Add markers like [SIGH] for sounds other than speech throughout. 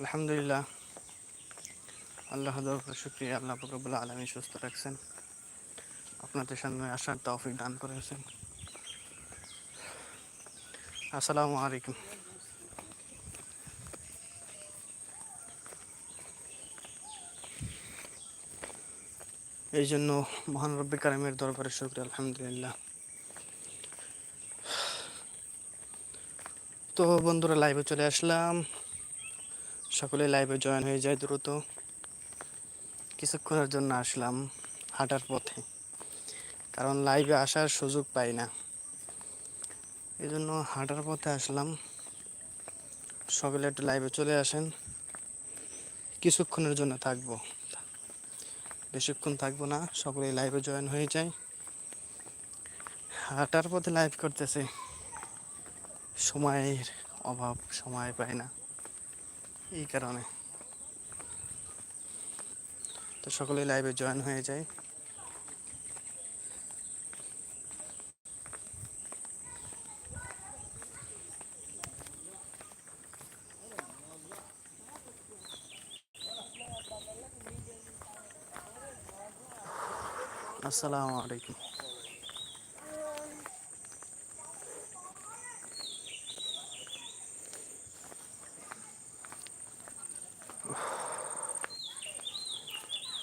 আলহামদুলিল্লাহ। আল্লাহ শুক্রিয়া, আল্লাহ ফকরবুল্লাহ আলমী সুস্থ রাখছেন। আপনাদের সামনে আসার তৌফিক দান করেছেন। আসসালামু আলাইকুম। এই জন্য মহান রব্বি কারিমের দরবারে শুক্রিয়া, আলহামদুলিল্লাহ। তো বন্ধুরা লাইভে চলে আসলাম। সকলে লাইভে জয়েন হয়ে যায় দ্রুত। কিছুক্ষণের জন্য আসলাম হাঁটার পথে। কারণ লাইভে আসার সুযোগ পাই না। এই জন্য হাঁটার পথে আসলাম। সকলে একটু লাইভে চলে আসেন। কিছুক্ষণের জন্য থাকব। বেশিক্ষণ থাকব না সকলে লাইভে জয়েন হয়ে যায়। হাঁটার পথে লাইভ করতেছে। সময়ের অভাব, সময় পায় না। এই কারণে। তো সকলে লাইভে জয়েন হয়ে যায়। আসসালামু আলাইকুম।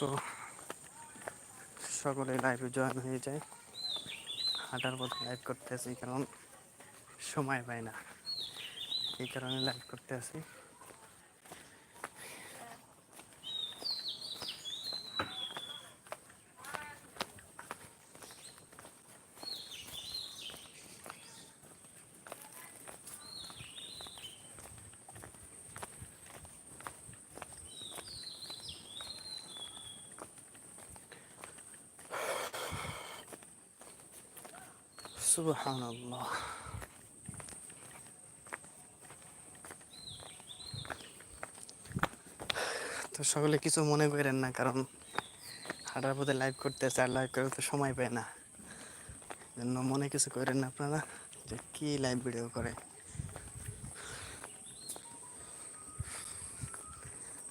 তো সকলে লাইভে জয়েন হয়ে যায়। হাঁটার পথে লাইভ করতে আসি কারণ সময় পাই না। এই কারণে লাইভ করতে আসি সুবহান তো সকলে কিছু মনে করেন না, কারণ হাঁটার পথে লাইভ করতে আর লাইভ করে তো সময় পায় না। জন্য মনে কিছু করেন না আপনারা যে কি লাইভ ভিডিও করে।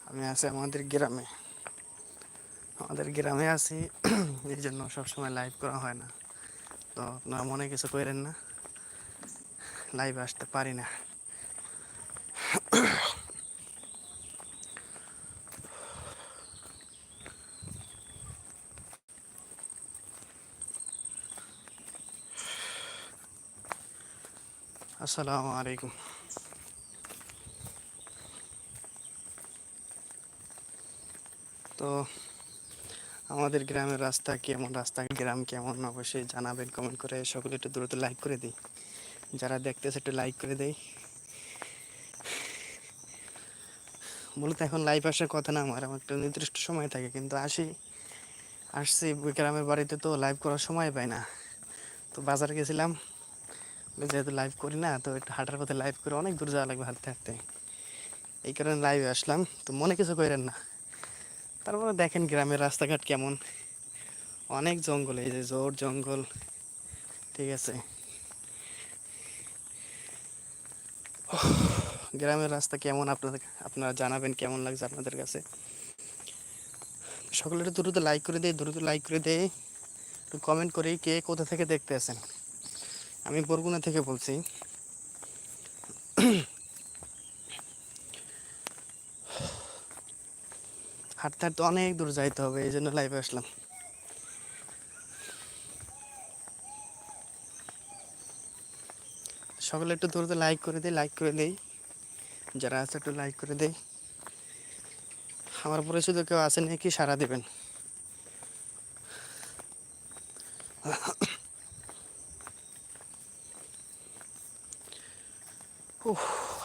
আমি আছি আমাদের গ্রামে। আমাদের গ্রামে আছি এই জন্য সবসময় লাইভ করা হয় না। তো আপনারা মনে কিছু করেন না। লাইভ আসতে পারি না। আসসালামু আলাইকুম। তো আমাদের গ্রামের রাস্তা কেমন রাস্তা গ্রাম কেমন, অবশ্যই জানাবেন কমেন্ট করে সকলে একটু দ্রুত লাইক করে দিই। যারা দেখতেছে একটু লাইক করে দেই। মূলত এখন লাইভ আসার কথা না আমার আমার একটা নির্দিষ্ট সময় থাকে, কিন্তু আসি, আসছি গ্রামের বাড়িতে তো লাইভ করার সময় পাই না। তো বাজারে গেছিলাম, যেহেতু লাইভ করি না, তো একটু হাঁটার পথে লাইভ করে অনেক দূর যাওয়া লাগবে হাঁটতে হাঁটতে। এই কারণে লাইভে আসলাম, তো মনে কিছু করেন না। তারপরে দেখেন গ্রামের রাস্তাঘাট কেমন। অনেক জঙ্গল, এই যে জোর জঙ্গল, ঠিক আছে। গ্রামের রাস্তা কেমন আপনাদের, আপনারা জানাবেন কেমন লাগছে আপনাদের কাছে। সকলে একটু দ্রুত লাইক করে দেয় দ্রুত লাইক করে দেয় একটু কমেন্ট করি কে কোথা থেকে দেখতে আছেন। আমি বরগুনা থেকে বলছি। হাঁটতে হাঁটতে অনেক দূর যাইতে হবে, এই জন্য লাইভে আসলাম। সকলে একটু দ্রুত লাইক করে দেয় লাইক করে দেই। যারা আছে একটু লাইক করে দেই। আমার পরিচিত কেউ আছে নাকি সারা দেবেন।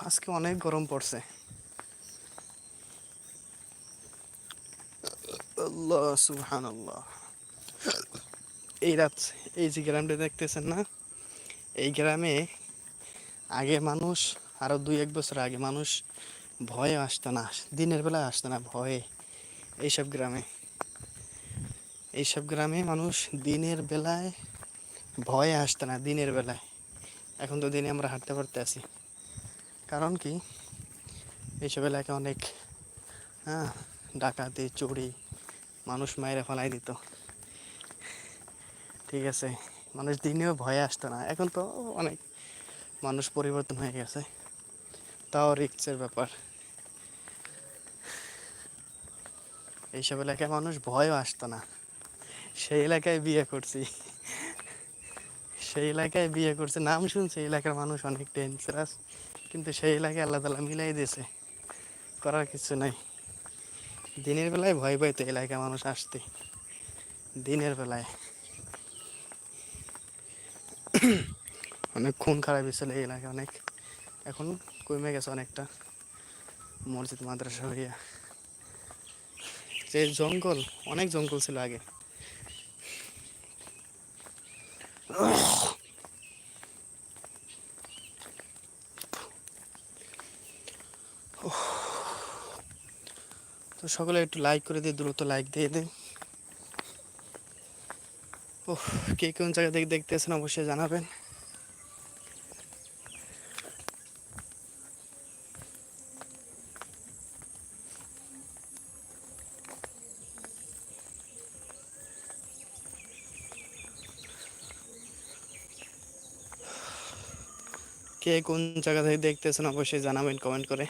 আজকে অনেক গরম পড়ছে। আল্লাহ সুহান আল্লাহ এই রাত, এই যে গ্রামটা দেখতেছেন না, এই গ্রামে আগে মানুষ আরও দুই এক বছর আগে মানুষ ভয়ে আসতো না, দিনের বেলায় আসতো না, ভয়ে। এইসব গ্রামে। এইসব গ্রামে মানুষ দিনের বেলায় ভয়ে আসতো না, দিনের বেলায়। এখন তো দিনে আমরা হাঁটতে পারতে আছি। কারণ কি? এইসব এলাকায় অনেক হ্যাঁ ডাকাতি, চুরি মানুষ মায়েরা ফেলাই দিত। ঠিক আছে, মানুষ দিনেও ভয়ে আসতো না। এখন তো অনেক মানুষ পরিবর্তন হয়ে গেছে। তাও রিক্সের ব্যাপার। এইসব এলাকায় মানুষ ভয়ও আসতো না। সেই এলাকায় বিয়ে করছি। সেই এলাকায় বিয়ে করছে। নাম শুনছে এলাকার মানুষ অনেক ডেঞ্জারাস কিন্তু সেই এলাকায় আল্লাহ তালা মিলাই দিয়েছে। করার কিছু নাই। দিনের বেলায় ভয় পাইতো এলাকায় মানুষ আসতে। দিনের বেলায়। অনেক খুন খারাপ হয়েছিল এই এলাকায় অনেক। এখন কমে গেছে অনেকটা। মসজিদ, মাদ্রাসা হইয়া। যে জঙ্গল, অনেক জঙ্গল ছিল আগে। তো সকলে একটু লাইক করে দিয়ে দ্রুত লাইক দিয়ে দিন। ও কে কোন জায়গা থেকে দেখতেছেন অবশ্যই জানাবেন। কে কোন জায়গা থেকে দেখতেছেন অবশ্যই জানাবেন কমেন্ট করে।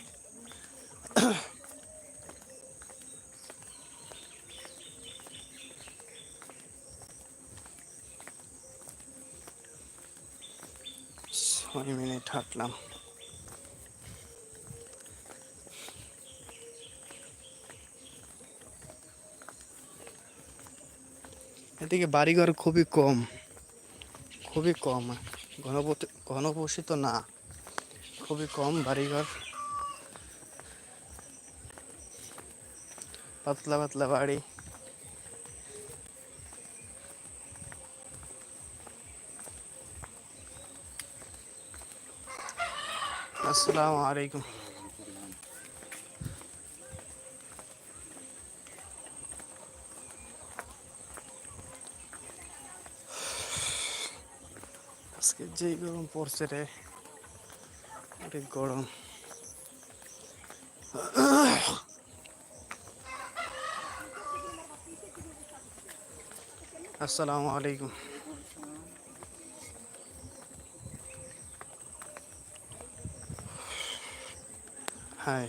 ছয় মিনিট হাঁটলাম। এদিকে বাড়িঘর খুবই কম খুবই কম ঘনবসিত না, খুবই কম বাড়িঘর। পাতলা পাতলা বাড়ি। আসসালামু আলাইকুম। আজকে যে গরম পড়ছে রে অনেক গরম। আসসালামু আলাইকুম। হাই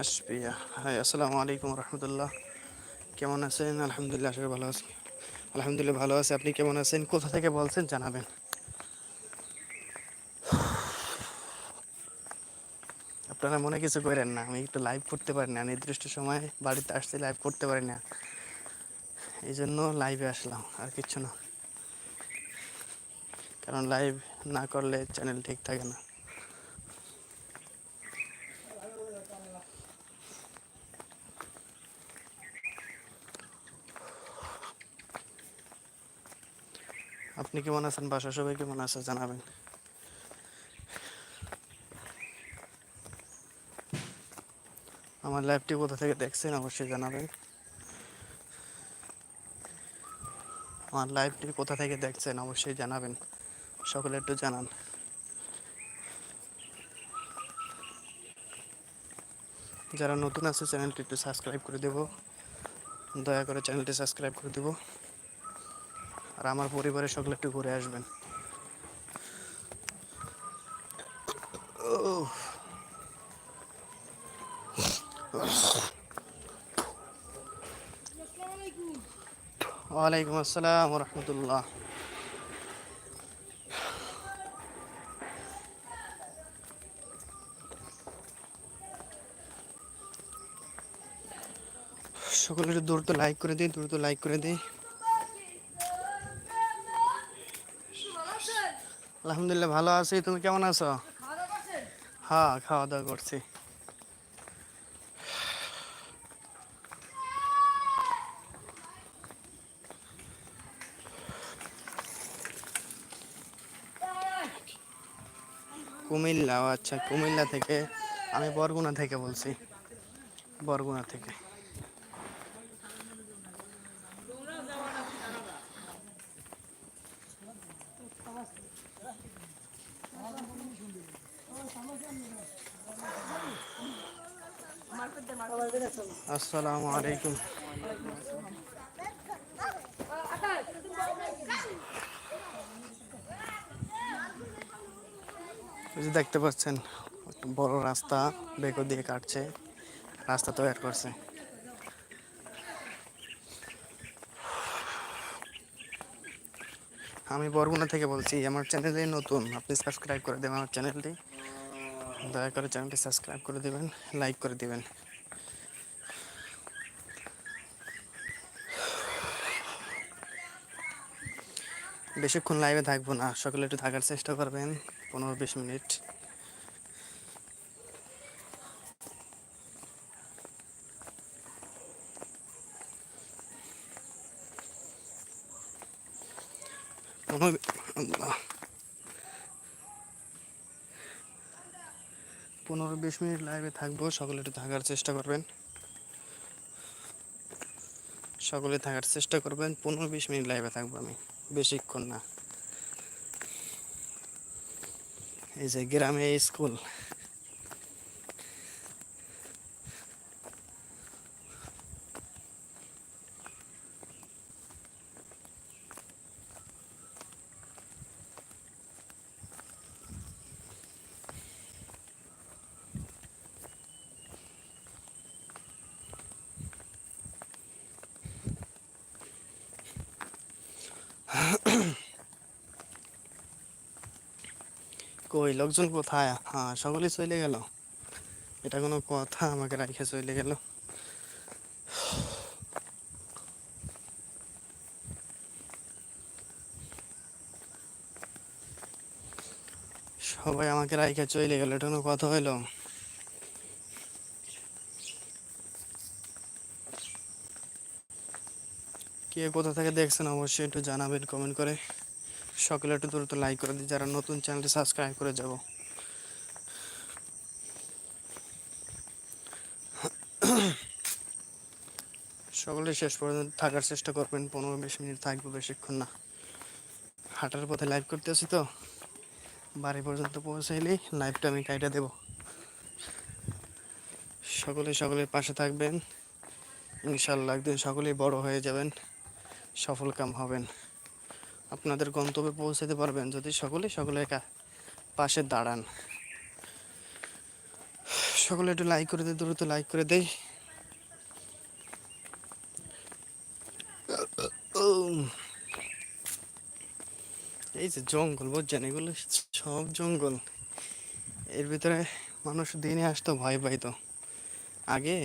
আসপিয়া হাই আসসালামু আলাইকুম রহমতুল্লাহ কেমন আছেন আলহামদুলিল্লাহ আসলে ভালো আছি আলহামদুলিল্লাহ ভালো আছি আপনি কেমন আছেন কোথা থেকে বলছেন জানাবেন আপনারা মনে কিছু করেন না। আমি একটু লাইভ করতে পারি না, নির্দিষ্ট সময় বাড়িতে আসছি লাইভ করতে পারি না। এই জন্য লাইভে আসলাম, আর কিচ্ছু না। কারণ লাইভ না করলে চ্যানেল ঠিক থাকে না। আপনি কেমন আছেন? বাসা সবাই কেমন আছে? জানাবেন। আমার লাইভটি কোথা থেকে দেখছেন অবশ্যই জানাবেন। আমার লাইভটি কোথা থেকে দেখছেন অবশ্যই জানাবেন। সকলে একটু জানান। যারা নতুন আছে, চ্যানেলটি একটু সাবস্ক্রাইব করে দেব। দয়া করে চ্যানেলটি সাবস্ক্রাইব করে দেব। আর আমার পরিবারের সকলে একটু ঘুরে আসবেন। উফ। ওয়ালাইকুম আসসালাম রহমতুল্লাহ সকলে একটু দ্রুত লাইক করে দিই দ্রুত লাইক করে দিই আলহামদুলিল্লাহ ভালো আছি তুমি কেমন আছো? হ্যাঁ খাওয়া দাওয়া করছি। কুমিল্লা আচ্ছা কুমিল্লা থেকে আমি বরগুনা থেকে বলছি। বরগুনা থেকে। আসসালামু আলাইকুম। যে দেখতে পাচ্ছেন বড় রাস্তা বেকো দিয়ে কাটছে, রাস্তা তৈরি করছে। আমি বরগুনা থেকে বলছি, আমার চ্যানেলে নতুন, আপনি সাবস্ক্রাইব করে দেবেন আমার চ্যানেলটি। দয়া করে চ্যানেলটি সাবস্ক্রাইব করে দেবেন, লাইক করে দিবেন। বেশিক্ষণ লাইভে থাকব না। সকালে একটু থাকার চেষ্টা করবেন, পনেরো বিশ মিনিট। পনেরো বিশ মিনিট লাইভে থাকব, সকলে একটু থাকার চেষ্টা করবেন। সকলে থাকার চেষ্টা করবেন, পনেরো বিশ মিনিট লাইভে থাকব আমি। বেশিক্ষণ না। এই যে গ্রামে স্কুল। [COUGHS] কই, লোকজন কোথায়? হ্যাঁ সকলে চলে গেল। এটা কোনো কথা, আমাকে রাখে চলে গেল। সবাই আমাকে রাইখে চলে গেল, এটা কোনো কথা হইল? কে কোথা থেকে দেখছেন অবশ্যই একটু জানাবেন কমেন্ট করে। সকলে একটু দ্রুত লাইক করে দিই যারা নতুন চ্যানেলটি সাবস্ক্রাইব করে যাব। সকলে শেষ পর্যন্ত থাকার চেষ্টা করবেন, পনেরো বিশ মিনিট থাকব বেশিক্ষণ না। হাঁটার পথে লাইভ করতে করতেছি তো, বাড়ি পর্যন্ত পৌঁছাইলেই লাইভটা আমি কাইটা দেব। সকলে, সকলের পাশে থাকবেন। ইনশাল্লাহ একদিন সকলেই বড় হয়ে যাবেন। সফল কাম হবেন। আপনাদের গন্তব্যে পৌঁছাতে পারবেন যদি সকলে সকলে একা পাশে দাঁড়ান। সকলে একটু লাইক করে দেয় দ্রুত লাইক করে দেয় এই যে জঙ্গল, বুঝছেন? এগুলো সব জঙ্গল। এর ভিতরে মানুষ দিনে আসতো, ভয় পাইতো। আগে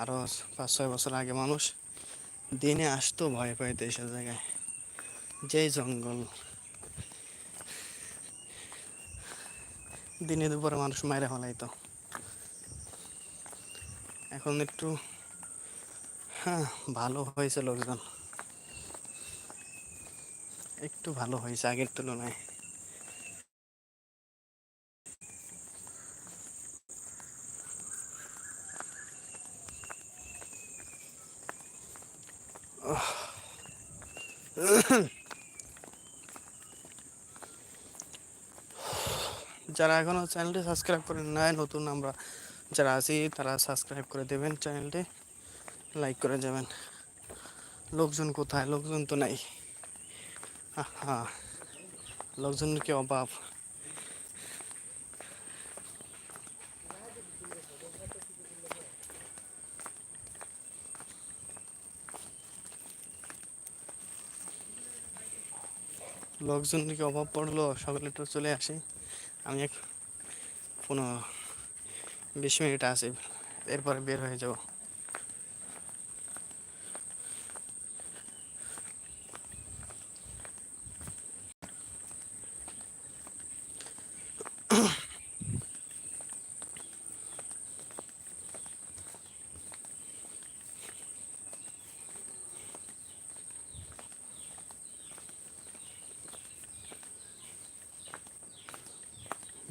আরও পাঁচ ছয় বছর আগে মানুষ দিনে আসতো ভয় পাইতো এইসব জায়গায়। যেই জঙ্গল। দিনে দুপুরে মানুষ মাইরে ফেলাইতো। এখন একটু হ্যাঁ ভালো হয়েছে লোকজন। একটু ভালো হয়েছে আগের তুলনায়। যারা এখনও চ্যানেলটি সাবস্ক্রাইব করেন নাই, নতুন আমরা যারা আছি, তারা সাবস্ক্রাইব করে দেবেন চ্যানেলটি, লাইক করে যাবেন। লোকজন কোথায়? লোকজন তো নাই। আহা, লোকজনের কি অভাব? লোকজনের কি অভাব পড়ল? সকালে তো চলে আসি। আমি এক পনেরো বিশ মিনিট আসি এরপরে বের হয়ে যাব।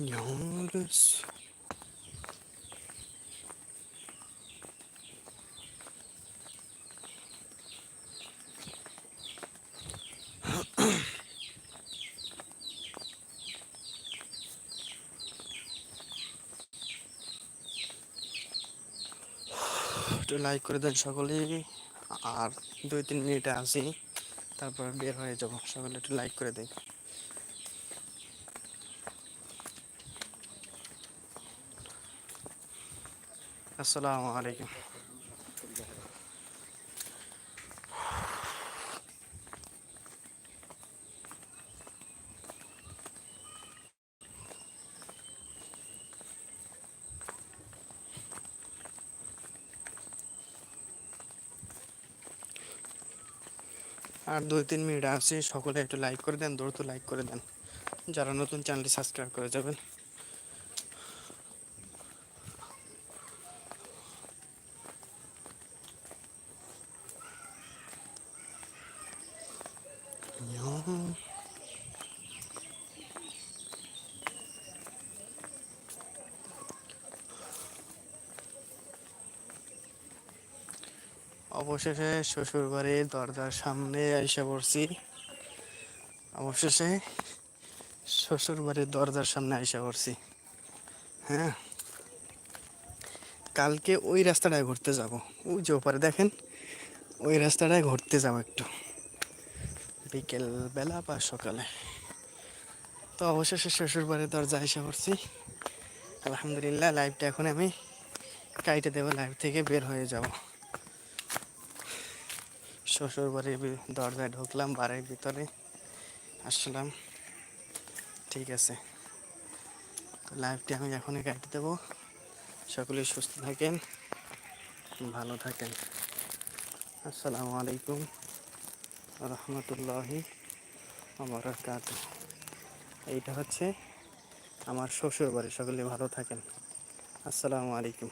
Yalnız. একটু লাইক করে দেন সকলেই। আর দুই তিন মিনিটে আসি, তারপর বের হয়ে যাব। সকলে একটু লাইক করে দিন আসসালামু আলাইকুম। আর দুই তিন মিনিট আছে, সকলে একটু লাইক করে দেন, দ্রুত লাইক করে দেন। যারা নতুন চ্যানেলটি সাবস্ক্রাইব করে যাবেন। অবশেষে শ্বশুর বাড়ির দরজার সামনে এসে পড়ছি। অবশেষে শ্বশুর বাড়ির দরজার সামনে এসে পড়ছি। হ্যাঁ। কালকে ওই রাস্তাটায় ঘুরতে যাব। ওই যে ওপারে দেখেন, ওই রাস্তাটায় ঘুরতে যাব একটু। বিকেল বেলা বা সকালে। তো অবশেষে শ্বশুর বাড়ির দরজা এসে পড়ছি। আলহামদুলিল্লাহ লাইভটা এখন আমি কাইটে দেবো লাইভ থেকে বের হয়ে যাব। শ্বশুর বাড়ির দরজায় ঢুকলাম, বাড়ির ভিতরে আসলাম। ঠিক আছে। তো লাইভটি আমি এখনই কাটি দেবো। সকলে সুস্থ থাকেন, ভালো থাকেন। আসসালামু আলাইকুম রহমতুল্লাহি বারাকাত এইটা হচ্ছে আমার শ্বশুর বাড়ি, সকলে ভালো থাকেন। আসসালামু আলাইকুম।